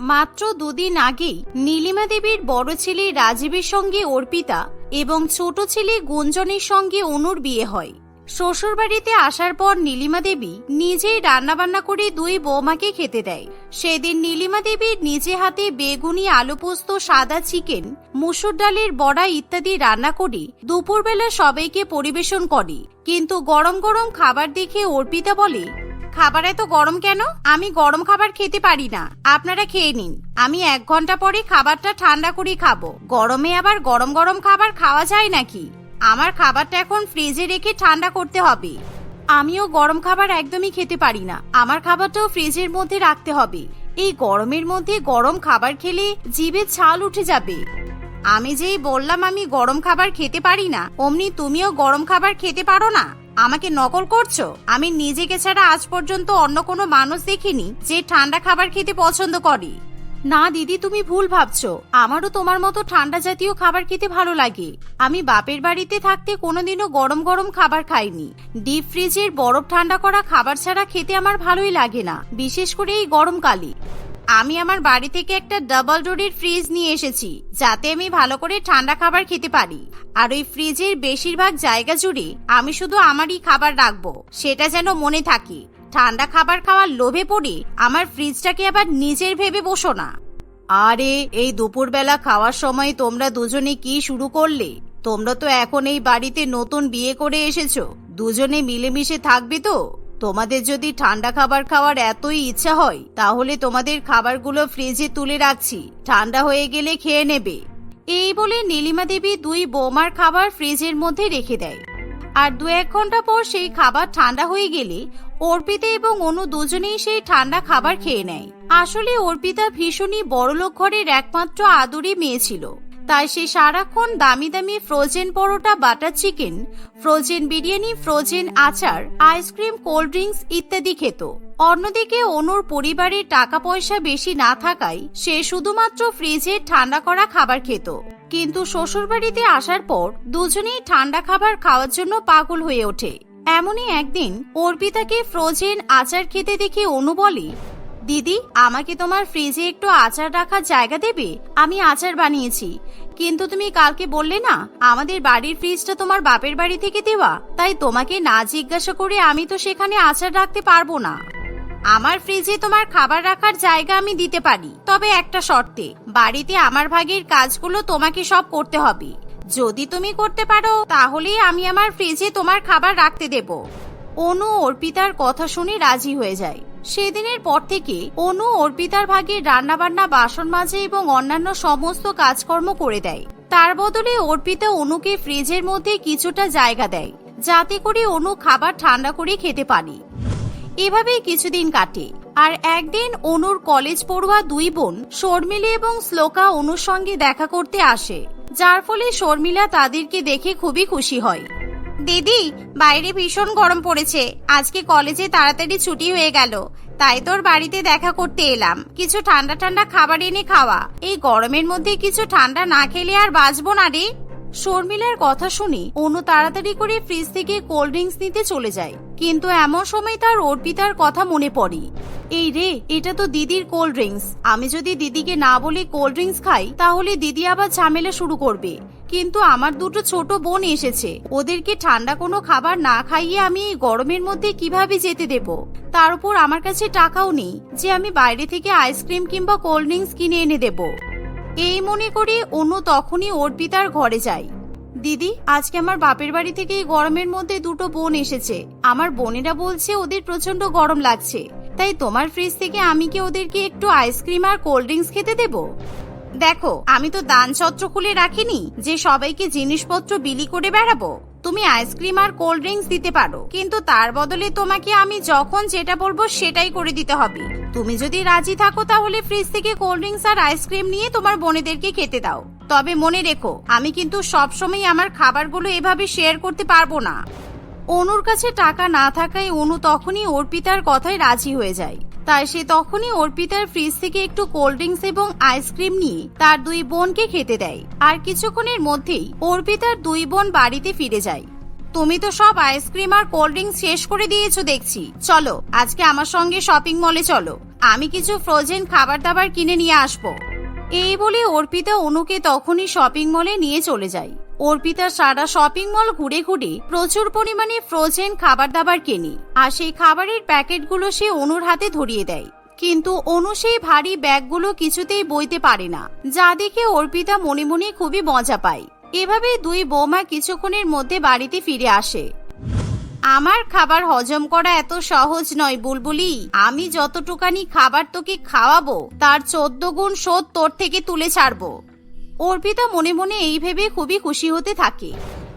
মাত্র দুদিন আগেই নীলিমা দেবীর বড় ছেলে রাজীবের সঙ্গে অর্পিতা এবং ছোট ছেলে গুঞ্জনের সঙ্গে অনুর বিয়ে হয়। শ্বশুরবাড়িতে আসার পর নীলিমা দেবী নিজেই রান্নাবান্না করে দুই বৌমাকে খেতে দেয়। সেদিন নীলিমা দেবীর নিজে হাতে বেগুনি আলু পোস্ত সাদা চিকেন, মুসুর ডালের বড়া ইত্যাদি রান্না করে দুপুরবেলা সবাইকে পরিবেশন করে। কিন্তু গরম গরম খাবার দেখে অর্পিতা বলে খাবার এত গরম কেন? আমি গরম খাবার খেতে পারি না। আপনারা খেয়ে নিন। আমি এক ঘণ্টা পরে খাবারটা ঠান্ডা করে খাব। গরমে আবার গরম গরম খাবার খাওয়া যায় নাকি? আমার খাবারটা এখন ফ্রিজে রেখে ঠান্ডা করতে হবে। আমিও গরম খাবার একদমই খেতে পারি না। আমার খাবারটাও ফ্রিজের মধ্যে রাখতে হবে। এই গরমের মধ্যে গরম খাবার খেলে জিভে ছাল উঠে যাবে। আমি যেই বললাম আমি গরম খাবার খেতে পারি না, অমনি তুমিও গরম খাবার খেতে পারো না? আমাকে নকল করছ? আমি নিজেকে ছাড়া আজ পর্যন্ত অন্য কোনো মানুষ দেখিনি যে ঠান্ডা খাবার খেতে পছন্দ করে। না, দিদি, তুমি ভুল ভাবছ। আমারও তোমার মতো ঠান্ডা জাতীয় খাবার খেতে ভালো লাগে। আমি বাপের বাড়িতে থাকতে কোনোদিনও গরম গরম খাবার খাইনি। ডিপ ফ্রিজের বরফ ঠান্ডা করা খাবার ছাড়া খেতে আমার ভালোই লাগে না, বিশেষ করে এই গরমকালে। আমি আমার বাড়ি থেকে একটা ডাবল ডোরের ফ্রিজ নিয়ে এসেছি, যাতে আমি ভালো করে ঠান্ডা খাবার খেতে পারি। আর ওই ফ্রিজের বেশিরভাগ জায়গা জুড়ে আমি শুধু আমারই খাবার রাখব, সেটা যেন মনে থাকে। ঠান্ডা খাবার খাওয়ার লোভে পড়ে আমার ফ্রিজটাকে আবার নিজের ভেবে বসো না। আরে, এই দুপুরবেলা খাওয়ার সময় তোমরা দুজনে কি শুরু করলে? তোমরা তো এখন এই বাড়িতে নতুন বিয়ে করে এসেছ, দুজনে মিলেমিশে থাকবে তো? তোমাদের যদি ঠান্ডা খাবার খাওয়ার এতই ইচ্ছা হয়, তাহলে তোমাদের খাবারগুলো ফ্রিজে তুলে রাখছি। ঠান্ডা হয়ে গেলে খেয়ে নেবে। এই বলে নীলিমা দেবী দুই বোমার খাবার ফ্রিজের মধ্যে রেখে দেয়। আর দু এক ঘণ্টা পর সেই খাবার ঠান্ডা হয়ে গেলে অর্পিতা এবং অনু দুজনেই সেই ঠান্ডা খাবার খেয়ে নেয়। আসলে অর্পিতা ভীষণই বড়লোক ঘরের একমাত্র আদুরি মেয়ে ছিল। তাই সে সারাক্ষণ দামি দামি frozen paratha butter chicken frozen biryani frozen আচার আইসক্রিম কোল্ড ড্রিঙ্কস ইত্যাদি খেত। অন্যদিকে অনুর পরিবারের টাকা পয়সা বেশি না থাকায় সে শুধুমাত্র ফ্রিজে ঠান্ডা করা খাবার খেত। কিন্তু শ্বশুরবাড়িতে আসার পর দুজনেই ঠান্ডা খাবার খাওয়ার জন্য পাগল হয়ে ওঠে। এমনই একদিন অর্পিতাকে ফ্রোজেন আচার খেতে দেখে অনু বলে দিদি, আমাকে তোমার ফ্রিজে একটু আচার রাখার জায়গা দেবে? আমি আচার বানিয়েছি। কিন্তু তুমি কালকে বললে না, আমাদের বাড়ির ফ্রিজটা তোমার বাপের বাড়ি থেকে দেওয়া। তাই তোমাকে না জিজ্ঞাসা করে আমি তো সেখানে আচার রাখতে পারব না। আমার ফ্রিজে তোমার খাবার রাখার জায়গা আমি দিতে পারি। তবে একটা শর্তে, বাড়িতে আমার ভাগের কাজগুলো তোমাকে সব করতে হবে। যদি তুমি করতে পারো তাহলেই আমি আমার ফ্রিজে তোমার খাবার রাখতে দেব। অনু অর্পিতার কথা শুনে রাজি হয়ে যায়। সেদিনের পর থেকে অনু অর্পিতার ভাগে রান্নাবান্না, বাসন মাজে এবং অন্যান্য সমস্ত কাজকর্ম করে দেয়। তার বদলে অর্পিতা অনুকে ফ্রিজের মধ্যে কিছুটা জায়গা দেয়, যাতে করে অনু খাবার ঠান্ডা করে খেতে পারে। এভাবেই কিছুদিন কাটে। আর একদিন অনুর কলেজ পড়ুয়া দুই বোন শর্মিলা এবং শ্লোকা অনুর সঙ্গে দেখা করতে আসে, যার ফলে শর্মিলা তাদেরকে দেখে খুবই খুশি হয়। দিদি, বাইরে ভীষণ গরম পড়েছে। আজকে কলেজে তাড়াতাড়ি ছুটি হয়ে গেল। তাই তোর বাড়িতে দেখা করতে এলাম। কিছু ঠান্ডা ঠান্ডা খাবার এনে খাওয়া। এই গরমের মধ্যে কিছু ঠান্ডা না খেলে আর বাঁচবো না রে। শর্মিলার কথা শুনে অনু তাড়াতাড়ি করে ফ্রিজ থেকে কোল্ড ড্রিঙ্কস নিতে চলে যায়। কিন্তু এমন সময় তার অর্পিতার কথা মনে পড়ে। এই রে, এটা তো দিদির কোল্ড ড্রিঙ্কস। আমি যদি দিদিকে না বলে কোল্ড ড্রিঙ্কস খাই, তাহলে দিদি আবার ঝামেলা শুরু করবে। কিন্তু আমার দুটো ছোট বোন এসেছে। ওদেরকে ঠান্ডা কোনো খাবার না খাইয়ে আমি এই গরমের মধ্যে কীভাবে যেতে দেব? তার উপর আমার কাছে টাকাও নেই, যে আমি বাইরে থেকে আইসক্রিম কিংবা কোল্ড ড্রিঙ্কস কিনে এনে দেব। এই মনে করে অনু তখনই অর্পিতার ঘরে যায় দিদি, আজকে আমার বাপের বাড়ি থেকে এই গরমের মধ্যে দুটো বোন এসেছে। আমার বোনেরা বলছে ওদের প্রচণ্ড গরম লাগছে। তাই তোমার ফ্রিজ থেকে আমি কি ওদেরকে একটু আইসক্রিম আর কোল্ড ড্রিঙ্কস খেতে দেবো? দেখো, আমি তো দান ছত্র খুলে রাখিনি, যে সবাইকে জিনিসপত্র বিলি করে বেড়াবো। তুমি আইসক্রিম আর কোল্ড ড্রিঙ্কস দিতে পারো, কিন্তু তার বদলে তোমাকে আমি যখন যেটা বলব সেটাই করে দিতে হবে। তুমি যদি রাজি থাকো তাহলে ফ্রিজ থেকে কোল্ড ড্রিঙ্কস আর আইসক্রিম নিয়ে তোমার বোনেদেরকে খেতে দাও। তবে মনে রেখো, আমি কিন্তু সবসময় আমার খাবারগুলো এভাবে শেয়ার করতে পারব না। অনুর কাছে টাকা না থাকায় অনু তখনই অর্পিতার কথায় রাজি হয়ে যায়। তাই সে তখনই অর্পিতার ফ্রিজ থেকে একটু কোল্ড ড্রিঙ্কস এবং আইসক্রিম নিয়ে তার দুই বোনকে খেতে দেয়। আর কিছুক্ষণের মধ্যেই অর্পিতার দুই বোন বাড়িতে ফিরে যায়। তুমি তো সব আইসক্রিম আর কোল্ড ড্রিঙ্কস শেষ করে দিয়েছ দেখছি। চলো, আজকে আমার সঙ্গে শপিং মলে চলো। আমি কিছু ফ্রোজেন খাবার দাবার কিনে নিয়ে আসব। এই বলে অর্পিতা অনুকে তখনই শপিং মলে নিয়ে চলে যায়। অর্পিতা সারা শপিং মল ঘুরে ঘুরে প্রচুর পরিমাণে ফ্রোজেন খাবার দাবার কেনে আর সেই খাবারের প্যাকেটগুলো সে অনুর হাতে ধরিয়ে দেয়। কিন্তু অনু সেই ভারী ব্যাগগুলো কিছুতেই বইতে পারে না, যা দেখে অর্পিতা মনে মনে খুবই মজা পায়। এভাবে দুই বৌমা কিছুক্ষণের মধ্যে বাড়িতে ফিরে আসে। আমার খাবার হজম করা এত সহজ নয় বুলবুলি, আমি যতটুকানি খাবার তোকে খাওয়াবো, তার চোদ্দ গুণ শোধ তোর থেকে তুলে ছাড়বো। অর্পিতা মনে মনে এই ভেবে খুবই খুশি হতে থাকে।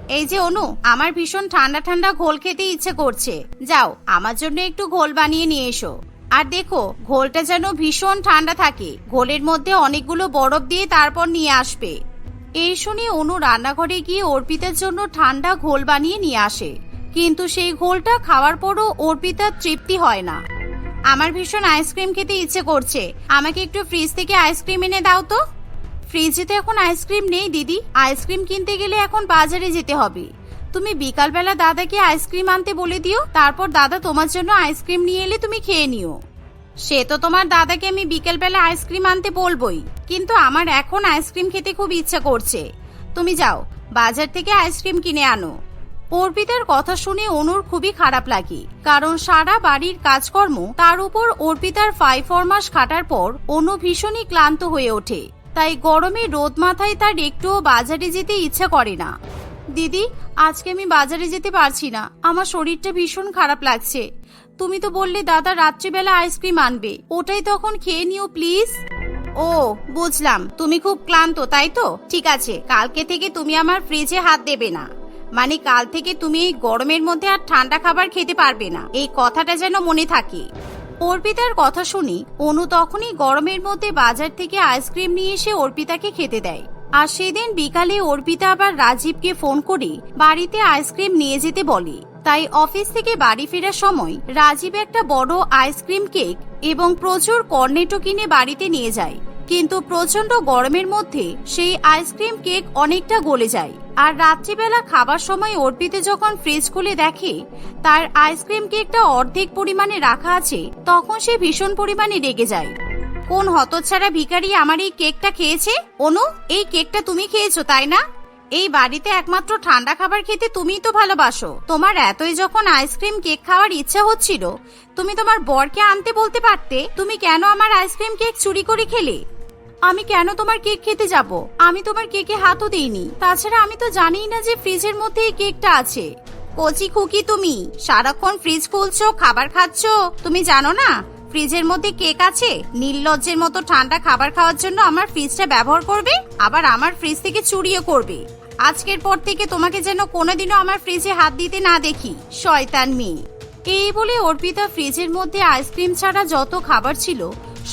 এই যে অনু, আমার ভীষণ ঠান্ডা ঠান্ডা ঘোল খেতে ইচ্ছে করছে। যাও, আমার জন্য একটু ঘোল বানিয়ে নিয়ে এসো। আর দেখো, ঘোলটা যেন ভীষণ ঠান্ডা থাকে। ঘোলের মধ্যে অনেকগুলো বরফ দিয়ে তারপর নিয়ে আসবে। এই শুনে অনু রান্নাঘরে গিয়ে অর্পিতার জন্য ঠান্ডা ঘোল বানিয়ে নিয়ে আসে। কিন্তু সেই ঘোলটা খাওয়ার পরও অর্পিতার তৃপ্তি হয় না। আমার ভীষণ আইসক্রিম খেতে ইচ্ছে করছে। আমাকে একটু ফ্রিজ থেকে আইসক্রিম এনে দাও তো। ফ্রিজে তো এখন আইসক্রিম নেই, দিদি। আইসক্রিম কিনতে গেলে এখন বাজারে যেতে হবে। তুমি বিকালবেলা দাদাকে আইসক্রিম আনতে বলে দিও, তারপর দাদা তোমার জন্য আইসক্রিম নিয়ে এলে তুমি খেয়ে নিও। সে তো তোমার দাদাকে আমি বিকেলবেলা আইসক্রিম আনতে বলবোই, কিন্তু আমার এখন আইসক্রিম খেতে খুব ইচ্ছা করছে। তুমি যাও, বাজার থেকে আইসক্রিম কিনে আনো। অর্পিতার কথা শুনে অনুর খুবই খারাপ লাগে, কারণ সারা বাড়ির কাজকর্ম তার উপর অর্পিতার ফাই ফরমাস খাটার পর অনু ভীষণই ক্লান্ত হয়ে ওঠে। তাই গরমে রোদ মাথায় তার একটুও বাজারে যেতে ইচ্ছা করে না। দিদি, আজকে আমি বাজারে যেতে পারছি না। আমার শরীরটা ভীষণ খারাপ লাগছে। তুমি তো বললে দাদা রাত্রিবেলা আইসক্রিম আনবে। ওটাই তখন খেয়ে নিও, প্লিজ। ও, বুঝলাম। তুমি খুব ক্লান্ত, তাই তো? ঠিক আছে, কালকে থেকে তুমি আমার ফ্রিজে হাত দেবে না। মানে কাল থেকে তুমি এই গরমের মধ্যে আর ঠান্ডা খাবার খেতে পারবে না। এই কথাটা যেন মনে থাকে। অর্পিতার কথা শুনি, অনু তখনই গরমের মধ্যে বাজার থেকে আইসক্রিম নিয়ে এসে অর্পিতাকে খেতে দেয়। আর সেদিন বিকালে অর্পিতা আবার রাজীবকে ফোন করে বাড়িতে আইসক্রিম নিয়ে যেতে বলে। তাই অফিস থেকে বাড়ি ফেরার সময় রাজীব একটা বড় আইসক্রিম কেক এবং প্রচুর কর্নেটো কিনে বাড়িতে নিয়ে যায়। কিন্তু প্রচণ্ড গরমের মধ্যে সেই আইসক্রিম কেক অনেকটা গলে যায়। আর রাত্রিবেলা খাবার সময় অর্পিতে যখন ফ্রিজ খুলে দেখে তার আইসক্রিম কেকটা অর্ধেক পরিমাণে রাখা আছে, তখন সে ভীষণ পরিমাণে রেগে যায়। কোন হতচ্ছাড়া ভিখারি আমার এই কেকটা খেয়েছে? অনু, এই কেকটা তুমি খেয়েছো, তাই না? এই বাড়িতে একমাত্র ঠান্ডা খাবার খেতে তুমিই তো ভালোবাসো। তোমার এতই যখন আইসক্রিম কেক খাওয়ার ইচ্ছা হচ্ছিল, তুমি তোমার বরকে আনতে বলতে পারতে, তুমি কেন আমার আইসক্রিম কেক চুরি করে খেলে? আমি কেন তোমার কেক খেতে যাব? আমি তোমার কেকে হাতও দিইনি। তাছাড়া আমি তো জানিই না যে ফ্রিজের মধ্যে এই কেকটা আছে। কচি খুকি তুমি, সারাক্ষণ ফ্রিজ খুলছো, খাবার খাচ্ছো? তুমি জানো না? ফ্রিজের মধ্যে কেক আছে? নির্লজ্জের মতো ঠান্ডা খাবার খাওয়ার জন্য আমার ফ্রিজটা ব্যবহার করবে, আবার আমার ফ্রিজ থেকে চুরিও করবে। আজকের পর থেকে তোমাকে যেন কোনোদিনও আমার ফ্রিজে হাত দিতে না দেখি, শয়তান মেয়ে। এই বলে অর্পিতা ফ্রিজের মধ্যে আইসক্রিম ছাড়া যত খাবার ছিল,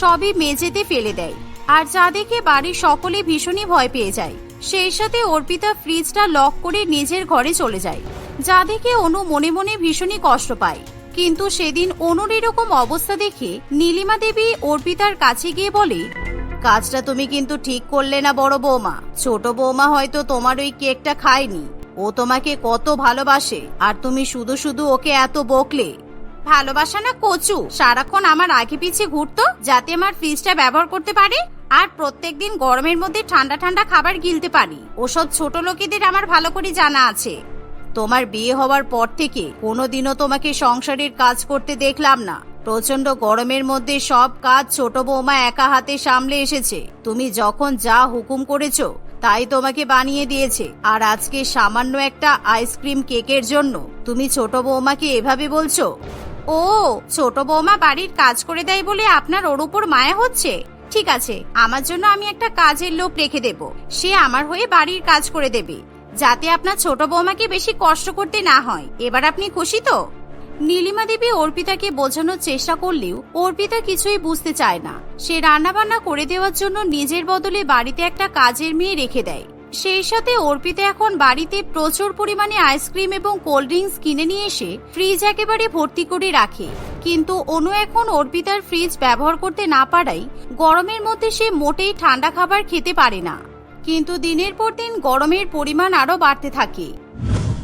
সবই মেঝেতে ফেলে দেয়। আর যা দেখে বাড়ির সকলে ভীষণই ভয় পেয়ে যায়। সেই সাথে অর্পিতা ফ্রিজটা লক করে নিজের ঘরে চলে যায়। যা দেখে অনু মনে মনে ভীষণই কষ্ট পায়। কিন্তু সেদিন অনুর এরকম অবস্থা দেখে নীলিমা দেবী অর্পিতার কাছে গিয়ে বলে, কাজটা তুমি কিন্তু ঠিক করলে না বড় বৌমা। ছোট বৌমা হয়তো তোমার ওই কেকটা খায়নি। ও তোমাকে কত ভালোবাসে, আর তুমি শুধু শুধু ওকে এত বকলে। ভালোবাসা না কচু, সারাক্ষণ আমার আগে পিছিয়ে ঘুরতো, যাতে আমার ফ্রিজটা ব্যবহার করতে পারে? আর প্রত্যেকদিন গরমের মধ্যে ঠান্ডা ঠান্ডা খাবার গিলতে পারি। ওসব ছোট লোকেদের আমার ভালো করে জানা আছে। তোমার বিয়ে হওয়ার পর থেকে কোনোদিনও তোমাকে সংসারের কাজ করতে দেখলাম না। প্রচণ্ড গরমের মধ্যে সব কাজ ছোট বৌমা একা হাতে সামলে এসেছে। তুমি যখন যা হুকুম করেছ, তাই তোমাকে বানিয়ে দিয়েছে। আর আজকে সামান্য একটা আইসক্রিম কেকের জন্য তুমি ছোট বৌমাকে এভাবে বলছো? ও, ছোট বৌমা বাড়ির কাজ করে দেয় বলে আপনার ওর উপর মায়া হচ্ছে? ঠিক আছে, আমার জন্য আমি একটা কাজের লোক রেখে দেব। সে আমার হয়ে বাড়ির কাজ করে দেবে, যাতে আপনার ছোট বৌমাকে বেশি কষ্ট করতে না হয়। এবার আপনি খুশি তো? নীলিমা দেবী অর্পিতাকে বোঝানোর চেষ্টা করলেও অর্পিতা কিছুই বুঝতে চায় না। সে রান্নাবান্না করে দেওয়ার জন্য নিজের বদলে বাড়িতে একটা কাজের মেয়ে রেখে দেয়। সেই সাথে অর্পিতা এখন বাড়িতে প্রচুর পরিমাণে আইসক্রিম এবং কোল্ড ড্রিঙ্কস কিনে নিয়ে এসে ফ্রিজ একেবারে ভর্তি করে রাখে। কিন্তু অনু এখন অর্পিতার ফ্রিজ ব্যবহার করতে না পারায় গরমের মধ্যে সে মোটেই ঠান্ডা খাবার খেতে পারে না। কিন্তু দিনের পর দিন গরমের পরিমাণ আরও বাড়তে থাকে।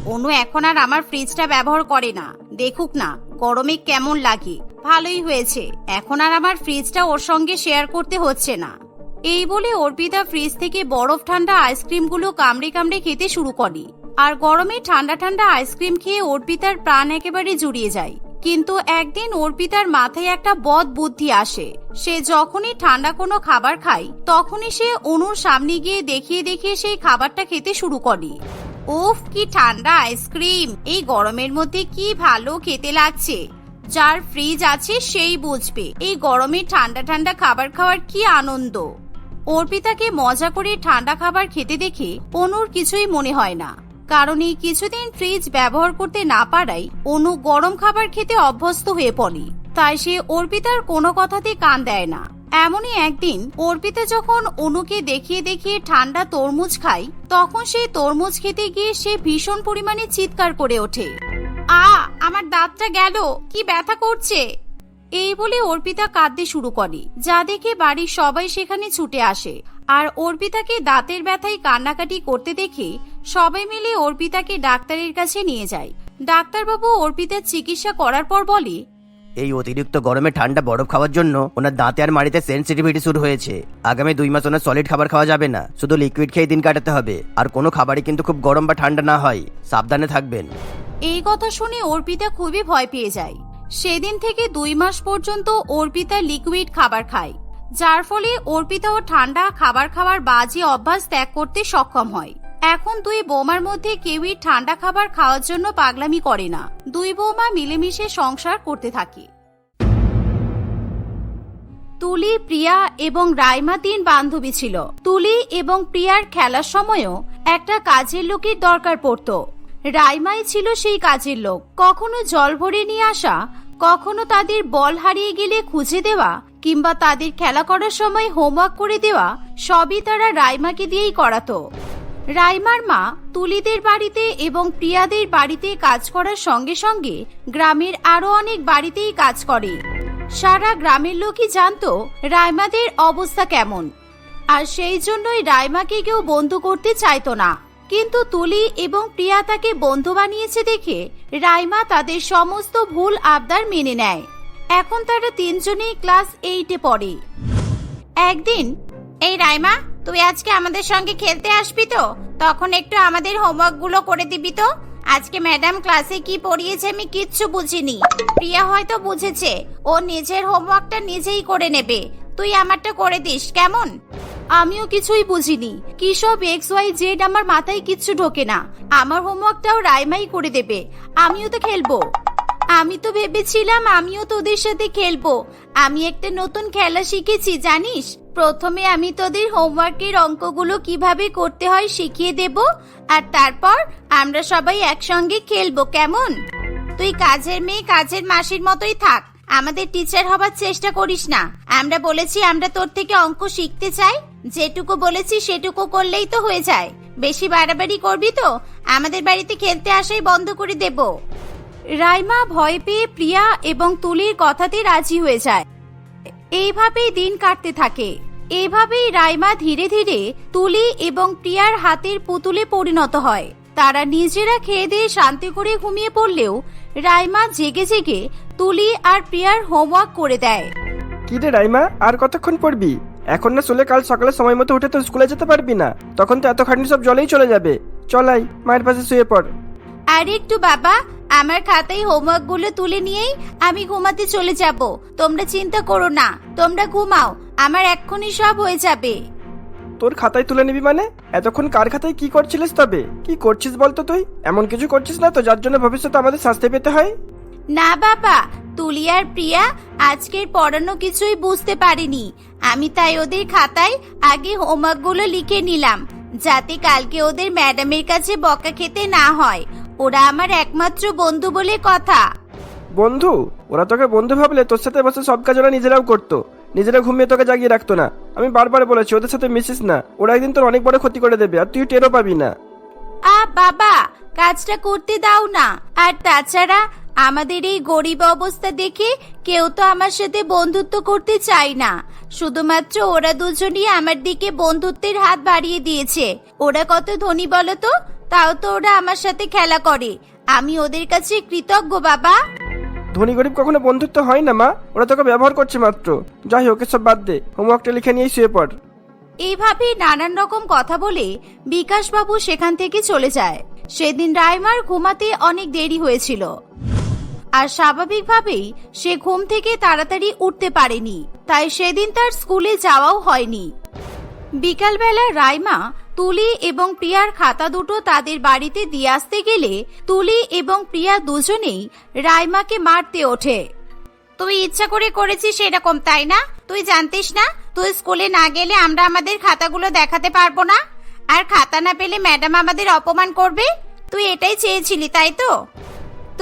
অনু এখন আর আমার ফ্রিজটা ব্যবহার করে না। দেখুক না, গরমে কেমন লাগে। ভালোই হয়েছে। এখন আর আমার ফ্রিজটা ওর সঙ্গে শেয়ার করতে হচ্ছে না। এই বলে অর্পিতা ফ্রিজ থেকে বরফ ঠান্ডা আইসক্রিমগুলো কামড়ে কামড়ে খেতে শুরু করে। আর গরমে ঠান্ডা ঠান্ডা আইসক্রিম খেয়ে অর্পিতার প্রাণ একেবারে জুড়িয়ে যায়। কিন্তু একদিন অর্পিতার মাথায় একটা বদ বুদ্ধি আসে। সে যখনই ঠান্ডা কোনো খাবার খায়, তখনই সে অনুর সামনে গিয়ে দেখিয়ে দেখিয়ে সেই খাবারটা খেতে শুরু করে। উফ, কি ঠান্ডা আইসক্রিম! এই গরমের মধ্যে কি ভালো খেতে লাগছে। যার ফ্রিজ আছে সেই বুঝবে। এই গরমে ঠান্ডা ঠান্ডা খাবার খাওয়ার কি আনন্দ। অর্পিতাকে মজা করে ঠান্ডা খাবার খেতে দেখে অনুর কিছুই মনে হয় না। কারণ এই কিছুদিন ফ্রিজ ব্যবহার করতে না পারায় অনু গরম খাবার খেতে অভ্যস্ত হয়ে পড়ে। তাই সে অর্পিতার কোনো কথাতে কান দেয় না। এমনই একদিন অর্পিতা যখন অনুকে দেখিয়ে দেখিয়ে ঠান্ডা তরমুজ খায়, তখন সে তরমুজ খেতে গিয়ে সে ভীষণ পরিমাণে চিৎকার করে ওঠে। আ, আমার দাঁতটা গেল। কি ব্যথা করছে? এই বলে অর্পিতা কাঁদতে শুরু করে। যা দেখে বাড়ির সবাই সেখানে ছুটে আসে। আর অর্পিতাকে দাঁতের ব্যথায় কান্নাকাটি করতে দেখে সবাই মিলে অর্পিতাকে ডাক্তারের কাছে নিয়ে যায়। ডাক্তারবাবু অর্পিতার চিকিৎসা করার পর বলে এই অতিরিক্ত গরমে ঠান্ডা বরফ খাওয়ার জন্য ওনার দাঁতে আর মাড়িতে সেন্সিটিভিটি শুরু হয়েছে। আগামী দুই মাস ওনার সলিড খাবার খাওয়া যাবে না। শুধু লিকুইড খেয়ে দিন কাটাতে হবে। আর কোনো খাবারই কিন্তু খুব গরম বা ঠান্ডা না হয়। সাবধানে থাকবেন। এই কথা শুনে অর্পিতা খুবই ভয় পেয়ে যায়। সেদিন থেকে দুই মাস পর্যন্ত অর্পিতা লিকুইড খাবার খায়, যার ফলে অর্পিতা ও ঠান্ডা খাবার খাওয়ার বাজে অভ্যাস ত্যাগ করতে সক্ষম হয়। এখন দুই বৌমার মধ্যে কেউই ঠান্ডা খাবার খাওয়ার জন্য পাগলামি করে না। দুই বৌমা মিলেমিশে সংসার করতে থাকে। তুলি, প্রিয়া এবং রাইমা তিন বান্ধবী ছিল। তুলি এবং প্রিয়ার খেলার সময়ও একটা কাজের লোকের দরকার পড়তো। রাইমাই ছিল সেই কাজের লোক। কখনো জল ভরে নিয়ে আসা কখনো তাদের বল হারিয়ে গেলে খুঁজে দেওয়া কিংবা তাদের খেলা করার সময় হোমওয়ার্ক করে দেওয়া সবই তারা রাইমাকে দিয়েই করাতো। রাইমার মা তুলিদের বাড়িতে এবং প্রিয়াদের বাড়িতে কাজ করার সঙ্গে সঙ্গে গ্রামের আরও অনেক বাড়িতেই কাজ করে। সারা গ্রামের লোকই জানতো রাইমাদের অবস্থা কেমন। আর সেই জন্যই রাইমাকে কেউ বন্ধু করতে চাইতো না। কিন্তু তুলি এবং প্রিয়া তাকে বন্ধু বানিয়েছে দেখে রাইমা তাদের সমস্ত ভুল আবদার মেনে নেয়। এখন তারা তিনজনেই ক্লাস এইটে পড়ে। একদিন, এই রাইমা, তুই আজকে আমাদের সঙ্গে খেলতে আসবি তো? তখন একটু আমাদের হোমওয়ার্কগুলো করে দিবি তো? আজকে ম্যাডাম ক্লাসে কি পড়িয়েছে আমি কিচ্ছু বুঝিনি। প্রিয়া হয়তো বুঝেছে, ও নিজের হোমওয়ার্কটা নিজেই করে নেবে। তুই আমারটা করে দিস, কেমন? আমিও কিছুই বুঝিনি। কি সব এক্স ওয়াই জেড আমার মাথায় কিচ্ছু ঢোকে না। আমার হোমওয়ার্কটাও রাইমাই করে দেবে। আমিও তো খেলব। আমি তো ভেবেছিলাম আমিও তোদের সাথে খেলব। আমি একটা নতুন খেলা শিখেছি, জানিস? প্রথমে আমি তোদের হোমওয়ার্কের অঙ্কগুলো কীভাবে করতে হয় শিখিয়ে দেব, আর তারপর আমরা সবাই একসঙ্গে খেলব, কেমন? তুই কাজের মেয়ে কাজের মাসির মতোই থাক। আমাদের টিচার হবার চেষ্টা করিস না। আমরা বলেছি আমরা তোর থেকে অঙ্ক শিখতে চাই। যেটুকু বলেছি সেটুকু করলেই তো হয়ে যায়। বেশি বাড়াবাড়ি করবি তো? আমাদের বাড়িতে খেলতে আসাই বন্ধ করে দেব। রাইমা ভয় পেয়ে প্রিয়া এবং তুলির কথাতে রাজি হয়ে যায়। এইভাবেই দিন কাটতে থাকে। এইভাবেই রাইমা ধীরে ধীরে তুলি এবং প্রিয়ার হাতের পুতুলে পরিণত হয়। তারা নিজেরা খেয়ে দিয়ে শান্তি করে ঘুমিয়ে পড়লেও রাইমা জেগে জেগে তুলি আর প্রিয়ার হোমওয়ার্ক করে দেয়। কি রে রাইমা আর কতক্ষণ পড়বি? এখন না চলে কাল সকালে সময় মতো উঠে তো স্কুলে যেতে পারবি না। তখন তো এত খাটনি সব জলেই চলে যাবে। চলাই মায়ের পাশে শুয়ে পড়। আর একটু বাবা আমার খাতায় হোমওয়ার্কগুলো তুলে নিয়েই আমি ঘুমাতে চলে যাব। তোমরা চিন্তা করো না তোমরা ঘুমাও আমার এক্ষুনি সব হয়ে যাবে। তোর খাতায় তুলে নিবি মানে? এতক্ষণ কার খাতায় কি করছিলিস তবে? কি করছিস বলতো তুই? এমন কিছু করছিস না তো যার জন্য ভবিষ্যতে আমাদের শাস্তি পেতে হয়? না বাবা তুলি আর প্রিয়া আজকের পড়ানো কিছুই বুঝতে পারিনি। আমি তাই ওদের খাতায় আগে হোমওয়ার্কগুলো লিখে নিলাম যাতে কালকে ওদের ম্যাডামের কাছে বকা খেতে না হয়। ওরা আমার একমাত্র বন্ধু বলে কথা। বন্ধু ওরা তোকে বন্ধু ভাবলে তোর সাথে বসে সব কাজ ওরা নিজেরাও করতো। নিজেরা ঘুমিয়ে তোকে জাগিয়ে রাখতো না। আমি বারবার বলেছি ওদের সাথে মিশিস না। ওরা একদিন তোর অনেক বড় ক্ষতি করে দেবে আর তুই টেরও পাবি না। আ বাবা কাজটা করতে দাও না। আর তাছাড়া আমাদের এই গরিব অবস্থা দেখে কেউ তো আমার সাথে বন্ধুত্ব করতে চায় না। শুধুমাত্র ওরা দুজনই আমার দিকে বন্ধুত্বের হাত বাড়িয়ে দিয়েছে। ওরা কত ধনী বলো তো? তাও তো ওরা আমার সাথে খেলা করে। আমি ওদের কাছে কৃতজ্ঞ বাবা। ধনী গরিব কখনো বন্ধুত্ব হয় না মা। ওরা তোকে ব্যবহার করছে মাত্র। যাই হোক এসব বাদ দে। হোমওয়ার্কটা লিখে নিয়েই শুয়ে পড়। এইভাবে নানান রকম কথা বলে বিকাশবাবু সেখান থেকে চলে যায়। সেদিন রাইমার ঘুমাতে অনেক দেরি হয়েছিল। আর স্বাভাবিকভাবেই সে ঘুম থেকে তাড়াতাড়ি উঠতে পারেনি, তাই সেদিন তার স্কুলে যাওয়াও হয়নি। বিকালবেলা রাইমা, তুলি এবং প্রিয়ার খাতা দুটো তাদের বাড়িতে দিয়ে আসতে গেলে তুলি এবং প্রিয়া দুজনেই রাইমাকে মারতে ওঠে। তুই ইচ্ছা করে করেছিস এরকম, তাই না? তুই জানতিস না? তুই স্কুলে না গেলে আমরা আমাদের খাতাগুলো দেখাতে পারব না? আর খাতা না পেলে ম্যাডাম আমাদের অপমান করবে? তুই এটাই চেয়েছিলি, তাই তো?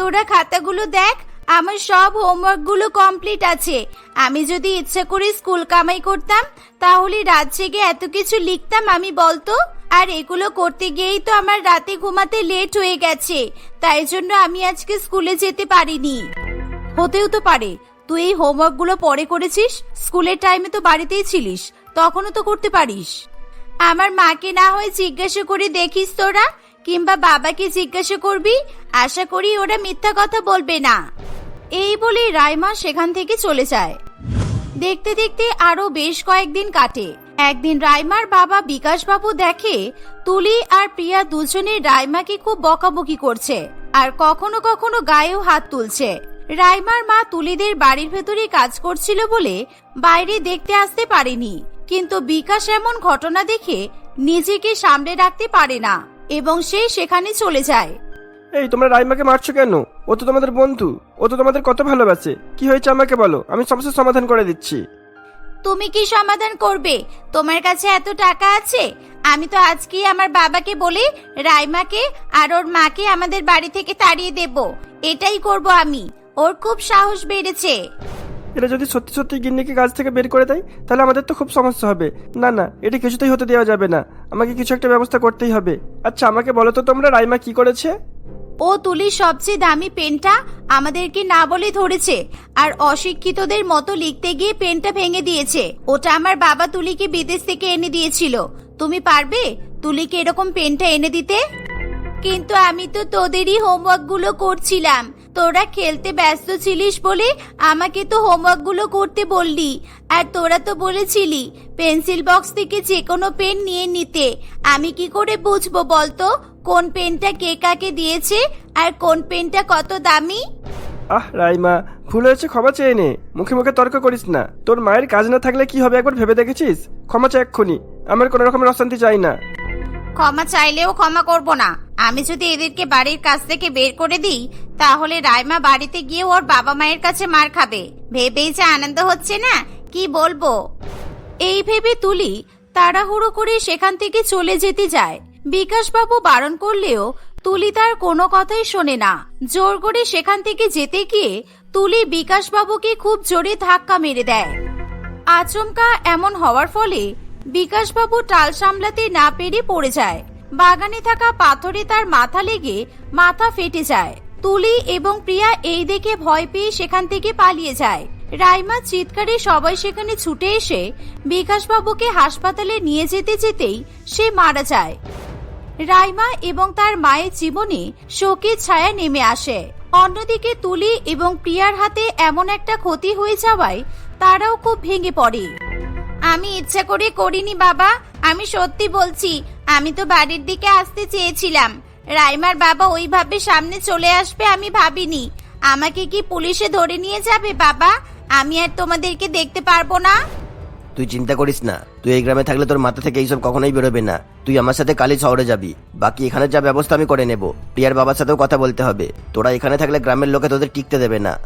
তোরা খাতাগুলো দেখ, আমার সব হোমওয়ার্কগুলো কমপ্লিট আছে। আমি যদি ইচ্ছা করে স্কুল কামাই করতাম, তাহলে রাত জেগে এত কিছু লিখতাম আমি বলতো। আর এগুলো করতে গিয়েই তো আমার রাতে ঘুমাতে লেট হয়ে গেছে। তাই জন্য আমি আজকে স্কুলে যেতে পারিনি। হতেও তো পারে, তুই এই হোমওয়ার্কগুলো পরে করেছিস? স্কুলের টাইমে তো বাড়িতেই ছিলিস, তখনও তো করতে পারিস। আমার মাকে না হয় জিজ্ঞাসা করে দেখিস তোরা কিংবা বাবাকে জিজ্ঞাসা করবি, আশা করি ওরা মিথ্যা কথা বলবে না। এই বলে রাইমা সেখান থেকে চলে যায়। দেখতে দেখতে আরও বেশ কয়েকদিন কাটে। একদিন রাইমার বাবা বিকাশবাবু দেখে তুলি আর প্রিয়া দুজনে রাইমাকে খুব বকাবকি করছে আর কখনো কখনো গায়েও হাত তুলছে। রাইমার মা তুলিদের বাড়ির ভেতরে কাজ করছিল বলে বাইরে দেখতে আসতে পারেনি, কিন্তু বিকাশ এমন ঘটনা দেখে নিজেকে সামলে রাখতে পারে না। এবং সে সেখানে চলে যায়। এই তোমরা রাইমাকে মারছো কেন? ও তো তোমাদের বন্ধু। ও তো তোমাদের কত ভালোবাসে। কি হয়েছে আমাকে বলো? আমি সমস্যার সমাধান করে দিচ্ছি। তুমি কি সমাধান করবে? তোমার কাছে এত টাকা আছে? আমি তো আজকেই আমার বাবাকে বলে রাইমাকে আর ওর মাকে আমাদের বাড়ি থেকে তাড়িয়ে দেব। এটাই করব আমি। ওর খুব সাহস বেড়েছে। এটা যদি সত্যি সত্যি গিন্নিকে কাজ থেকে বের করে দেয়, তাহলে আমাদের তো খুব সমস্যা হবে। না না, এটা কিছুতেই হতে দেওয়া যাবে না। আমাকে কিছু একটা ব্যবস্থা করতেই হবে। আচ্ছা আমাকে বলো তো তোমরা, রাইমা কি করেছে? ও তুলির সবচেয়ে দামি পেনটা আমাদেরকে না বলে ধরেছে, আর অশিক্ষিতদের মতো লিখতে গিয়ে পেনটা ভেঙে দিয়েছে। ওটা আমার বাবা তুলিকে বিদেশ থেকে এনে দিয়েছিল। তুমি পারবে তুলিকে এরকম পেনটা এনে দিতে? কিন্তু আমি তো তোদেরই হোমওয়ার্কগুলো করছিলাম। তোরা খেলতে ব্যস্ত ছিলিস বলে আমাকে তো হোমওয়ার্কগুলো করতে বললি। আর তোরা তো বলেছিলি, পেন্সিল বক্স থেকে যে কোনো পেন নিয়ে নিতে। আমি কি করে বুঝব বলতো, কোন পেনটা কে কাকে দিয়েছে আর কোন পেনটা কত দামি? আহ, রাইমা, ভুল হয়েছে, ক্ষমা চেয়ে নে। মুখে মুখে তর্ক করিস না। তোর মায়ের কাজ না থাকলে কি হবে একবার ভেবে দেখেছিস? ক্ষমা চাই এক্ষুনি। আমার কোনো রকমের অশান্তি চাই না। ক্ষমা চাইলেও ক্ষমা করব না। আমি যদি এদেরকে বাড়ির কাছ থেকে বের করে দিই, তাহলে রাইমা বাড়িতে গিয়ে ওর বাবা মায়ের কাছে মার খাবে। ভেবেই যে আনন্দ হচ্ছে না, কি বলব? এই ভেবে তুলি তাড়াহুড়ো করে সেখান থেকে চলে যেতে যায়। বিকাশবাবু বারণ করলেও তুলি তার কোনো কথাই শোনে না। জোর করে সেখান থেকে যেতে গিয়ে তুলি বিকাশবাবুকে খুব জোরে ধাক্কা মেরে দেয়। আচমকা এমন হওয়ার ফলে বিকাশবাবু টাল সামলাতে না পেরে পড়ে যায়। বাগানে থাকা পাথরে তার মাথা লেগে মাথা ফেটে যায়। তুলি এবং প্রিয়া এই দেখে ভয় পেয়ে সেখান থেকে পালিয়ে যায়। রাইমা চিৎকারে সবাই সেখানে ছুটে এসে বিকাশবাবুকে হাসপাতালে নিয়ে যেতে যেতেই সে মারা যায়। রাইমা এবং তার মায়ের জীবনে শোকের ছায়া নেমে আসে। অন্যদিকে তুলি এবং প্রিয়ার হাতে এমন একটা ক্ষতি হয়ে যাওয়ায় তারাও খুব ভেঙে পড়ে। আমি ইচ্ছা করে করিনি বাবা। আমি সত্যি বলছি আমি তো বাড়ির দিকে আসতে চেয়েছিলাম। রাইমার বাবা ওইভাবে সামনে চলে আসবে আমি ভাবিনি। আমাকে কি পুলিশে ধরে নিয়ে যাবে বাবা? আমি আর তোমাদেরকে দেখতে পারব না। তুই চিন্তা করিস না। তুই এই গ্রামে থাকলে তোর মাথা থেকে এইসব কখনোই বেরোবে না। তুই আমার সাথে কালি শহরে যাবি। বাকি এখানে যা ব্যবস্থা আমি করে নেব। প্রিয়ার বাবার সাথেও কথা বলতে হবে। তোরা এখানে থাকলে গ্রামের লোকে তোদের টিকতে দেবে না।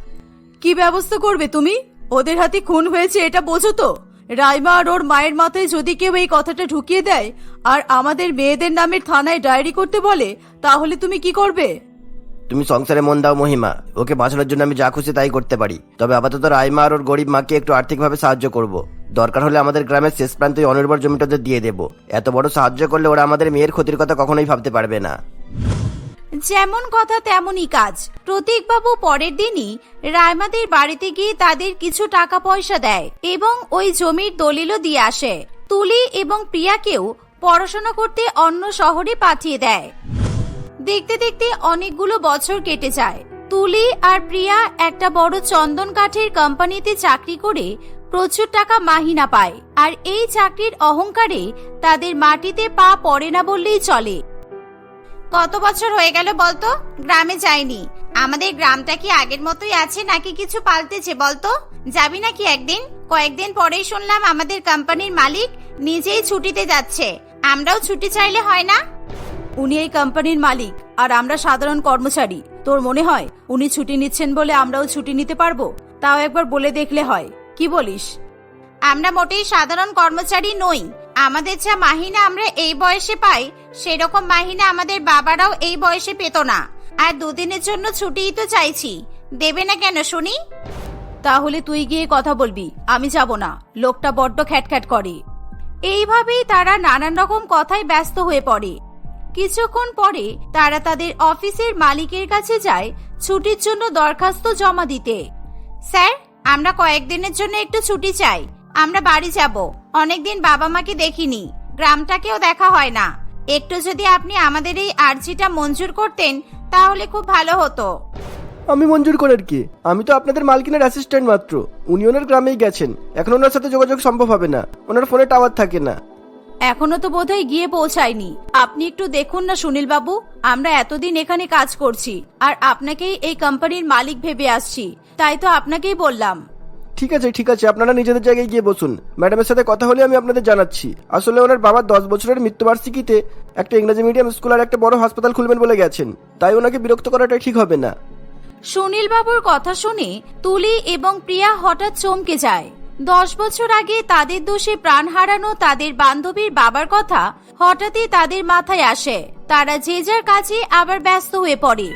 কি ব্যবস্থা করবে তুমি? ওদের হাতে খুন হয়েছে এটা বোঝো তো। রাইমা আর ওর মায়ের মাথায় যদি কেউ এই কথাটা ঢুকিয়ে দেয়, আর আমাদের মেয়েদের নামের থানায় ডায়েরি করতে বলে, তাহলে তুমি কি করবে? তুমি সংসারে মন দাও মহিমা। ওকে বাঁচানোর জন্য আমি যা খুশি তাই করতে পারি। তবে আপাতত রাইমা আর ওর গরিব মাকে একটু আর্থিকভাবে সাহায্য করব। দরকার হলে আমাদের গ্রামের শেষ প্রান্তে ওই অনির্ভর জমিটা দিয়ে দেবো। এত বড় সাহায্য করলে ওরা আমাদের মেয়ের ক্ষতির কথা কখনোই ভাবতে পারবে না। যেমন কথা তেমনই কাজ। প্রতীকবাবু পরের দিনই রায়মাদের বাড়িতে গিয়ে তাদের কিছু টাকা পয়সা দেয় এবং ওই জমির দলিলও দিয়ে আসে। তুলি এবং প্রিয়াকেও পড়াশোনা করতে অন্য শহরে পাঠিয়ে দেয়। দেখতে দেখতে অনেকগুলো বছর কেটে যায়। তুলি আর প্রিয়া একটা বড় চন্দন কাঠের কোম্পানিতে চাকরি করে প্রচুর টাকা মাহিনা পায়। আর এই চাকরির অহংকারে তাদের মাটিতে পা পড়ে না বললেই চলে। কত বছর হয়ে গেল বলতো? গ্রামে যাইনি। আমাদের গ্রামটা কি আগের মতোই আছে নাকি কিছু পাল্টেছে বলতো? যাবি নাকি একদিন? কয়েকদিন পরেই শুনলাম আমাদের কোম্পানির মালিক নিজেই ছুটিতে যাচ্ছে। আমরাও ছুটি চাইলে হয় না? উনি এই কোম্পানির মালিক আর আমরা সাধারণ কর্মচারী। তোর মনে হয় উনি ছুটি নিচ্ছেন বলে আমরাও ছুটি নিতে পারব? তাও একবার বলে দেখলে হয়। কি বলিস? আমরা মোটেই সাধারণ কর্মচারী নই। আমাদের যা মাহিনা আমরা এই বয়সে পাই সেরকম মাহিনা আমাদের বাবারাও এই বয়সে পেত না। আর দুদিনের জন্য ছুটিই তো চাইছি। দেবে না কেন শুনি? তাহলে তুই গিয়ে কথা বলবি আমি যাব না লোকটা বড্ড খ্যাটখ্যাট করে। এইভাবেই তারা নানান রকম কথায় ব্যস্ত হয়ে পড়ে। কিছুক্ষণ পরে তারা তাদের অফিসের মালিকের কাছে যায় ছুটির জন্য দরখাস্ত জমা দিতে। স্যার আমরা কয়েকদিনের জন্য একটু ছুটি চাই। আমরা বাড়ি যাব। অনেকদিন বাবা মাকে দেখিনি। গ্রামটাকেও দেখা হয় না। একটু যদি আপনি আমাদের এই আর্জিটা মঞ্জুর করতেন তাহলে খুব ভালো হতো। আমি মঞ্জুর করার কি? আমি তো আপনাদের মালকিনের অ্যাসিস্ট্যান্ট মাত্র। উনি ওনার গ্রামেই গেছেন। এখন ওনার সাথে যোগাযোগ সম্ভব হবে না। ওনার ফোনে টাওয়ার থাকে না। এখনও তো বোধহয় গিয়ে পৌঁছায়নি। আপনি একটু দেখুন না সুনীল বাবু। আমরা এতদিন এখানে কাজ করছি আর আপনাকেই এই কোম্পানির মালিক ভেবে আসছি। তাই তো আপনাকেই বললাম। ঠিক আছে ঠিক আছে, আপনারা নিজেদের জায়গায় গিয়ে বসুন। ম্যাডামের সাথে কথা হলে আমি আপনাদের জানাচ্ছি। আসলে ওনার বাবা দশ বছরের মৃত্যুবার্ষিকীতে একটা ইংরেজি মিডিয়াম স্কুল আর একটা বড় হাসপাতাল খুলবেন বলে গেছেন। তাই ওনাকে বিরক্ত করাটা ঠিক হবে না। সুনীল বাবুর কথা শুনে তুলি এবং প্রিয়া হঠাৎ চমকে যায়। দশ বছর আগে তাদের দোষে প্রাণ হারানো তাদের বান্ধবীর বাবার কথা হঠাৎই তাদের মাথায় আসে। তারা যে যার কাজে আবার ব্যস্ত হয়ে পড়ে।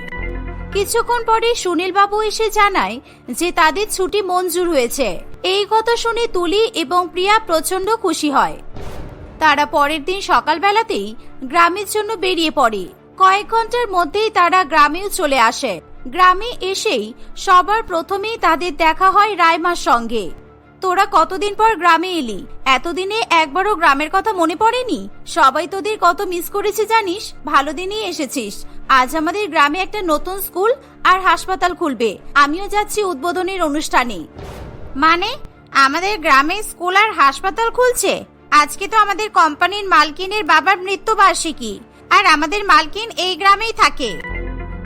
কিছুক্ষণ পরে সুনীল বাবু এসে জানায় যে তাদের ছুটি মঞ্জুর হয়েছে। এই কথা শুনে তুলি এবং প্রিয়া প্রচণ্ড খুশি হয়। তারা পরের দিন সকালবেলাতেই গ্রামের জন্য বেরিয়ে পড়ে। কয়েক ঘণ্টার মধ্যেই তারা গ্রামেও চলে আসে। গ্রামে এসেই সবার প্রথমেই তাদের দেখা হয় রায়মার সঙ্গে। তোরা কতদিন পর গ্রামে এলি? এতদিনে একবারও গ্রামের কথা মনে পড়েনি? সবাই তোদের কত মিস করেছে জানিস? ভালো দিনই এসেছিস। আজ আমাদের গ্রামে একটা নতুন স্কুল আর হাসপাতাল খুলবে। আমিও যাচ্ছি উদ্বোধনের অনুষ্ঠানে। মানে? আমাদের গ্রামে স্কুল আর হাসপাতাল খুলছে? আজকে তো আমাদের কোম্পানির মালকিনের বাবার মৃত্যুবার্ষিকী। আর আমাদের মালকিন এই গ্রামেই থাকে।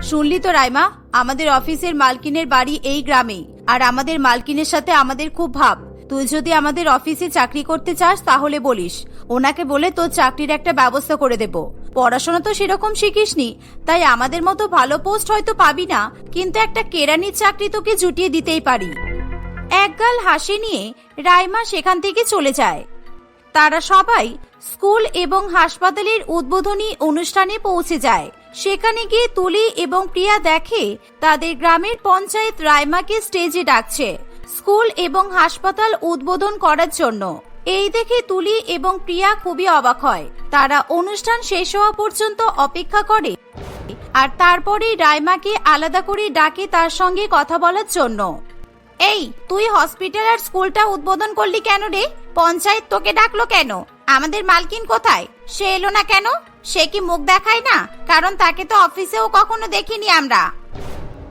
শুনলি তো, রাইমা? আমাদের অফিসের মালকিনের বাড়ি এই গ্রামেই। আর আমাদের মালকিনের সাথে আমাদের খুব ভাব। তুই যদি আমাদের অফিসে চাকরি করতে চাস, তাহলে বলিস, ওনাকে বলে তোর চাকরির একটা ব্যবস্থা করে দেব। পড়াশোনা তো সেরকম শিখিসনি, তাই আমাদের মতো ভালো পোস্ট হয়তো পাবি না, কিন্তু একটা কেরানির চাকরি তোকে জুটিয়ে দিতেই পারি। একগাল হাসি নিয়ে রাইমা সেখান থেকে চলে যায়। তারা সবাই স্কুল এবং হাসপাতালের উদ্বোধনী অনুষ্ঠানে পৌঁছে যায়। সেখানে গিয়ে তুলি এবং প্রিয়া দেখে তাদের গ্রামের পঞ্চায়েত রাইমাকে স্টেজে ডাকছে, স্কুল এবং হাসপাতাল উদ্বোধন করার জন্য। এই দেখে তুলি এবং প্রিয়া খুবই অবাক হয়। তারা অনুষ্ঠান শেষ হওয়া পর্যন্ত অপেক্ষা করে আর তারপরেই রাইমাকে আলাদা করে ডাকে তার সঙ্গে কথা বলার জন্য। এই, তুই হসপিটাল আর স্কুলটা উদ্বোধন করলি কেন রে? পঞ্চায়েত তোকে ডাকলো কেন? আমাদের মালকিন কোথায়? সে এলো না কেন? সে কি মুখ দেখায় না? কারণ তাকে তো অফিসেও কখনো দেখিনি আমরা।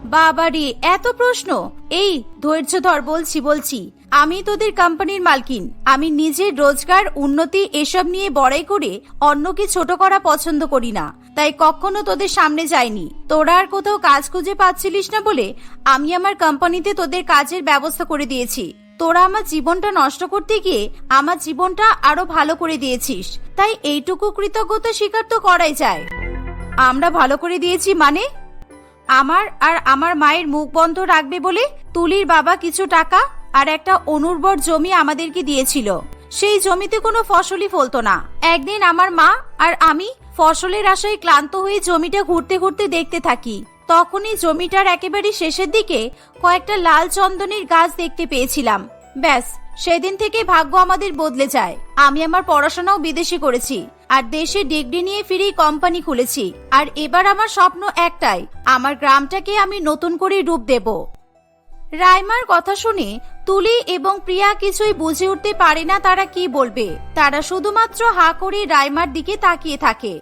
বাবারে, এত প্রশ্ন। এই, ধৈর্য ধর, বলছি বলছি। আমি তোদের কোম্পানির মালকিন। আমি নিজের রোজগার, উন্নতি এসব নিয়ে বড়াই করে অন্যকে ছোট করা পছন্দ করি না। তাই কখনো তোদের সামনে যাইনি। তোরা আর কোথাও কাজ খুঁজে পাচ্ছিলিস না বলে আমি আমার কোম্পানিতে তোদের কাজের ব্যবস্থা করে দিয়েছি। তোরা আমার জীবনটা নষ্ট করতে গিয়ে আমার জীবনটা আরও ভালো করে দিয়েছিস। তাই এইটুকু কৃতজ্ঞতা স্বীকার তো করাই যায়। আমরা ভালো করে দিয়েছি মানে? আমার আর আমার মায়ের মুখ বন্ধ রাখবে বলে তুলির বাবা কিছু টাকা আর একটা অনুর্বর জমি আমাদেরকে দিয়েছিল। সেই জমিতে কোনো ফসলই ফলতো না। একদিন আমার মা আর আমি ফসলের আশায় ক্লান্ত হয়ে জমিটা ঘুরতে ঘুরতে দেখতে থাকি। তখনই জমিটার একেবারে শেষের দিকে কয়েকটা লাল চন্দনের গাছ দেখতে পেয়েছিলাম। ব্যাস, সেদিন থেকে ভাগ্য আমাদের বদলে যায়। আমি আমার পড়াশোনাও বিদেশি করেছি, আর দেশে ডিগ্রি নিয়ে ফিরেই কোম্পানি খুলেছি। আর এবার আমার স্বপ্ন একটাই, আমার গ্রামটাকে আমি নতুন করে রূপ দেব। রাইমার কথা শুনে তুলি এবং প্রিয়া কিছুই বুঝে উঠতে পারে না তারা কি বলবে। তারা শুধুমাত্র হা করে রাইমার দিকে তাকিয়ে থাকে।